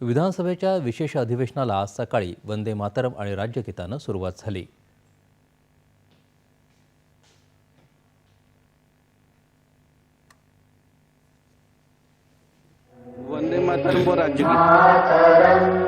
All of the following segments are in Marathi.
विधानसभेच्या विशेष अधिवेशनाला आज सकाळी वंदे मातरम आणि राज्यगीतानं सुरुवात झाली. वंदे मातरम व राज्यगीत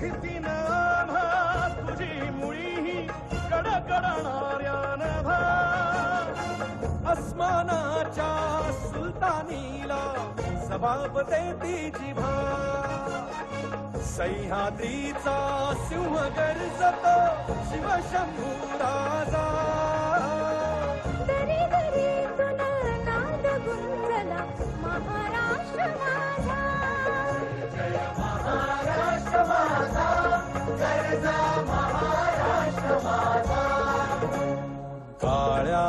भीतीनं आम्हा तुझी मुळीही कडकडणाऱ्या नभा अस्मानाच्या सुलतानीला सभापते देती जिभा सह्याद्रीचा सिंह गर्जतो शिवशंभूरा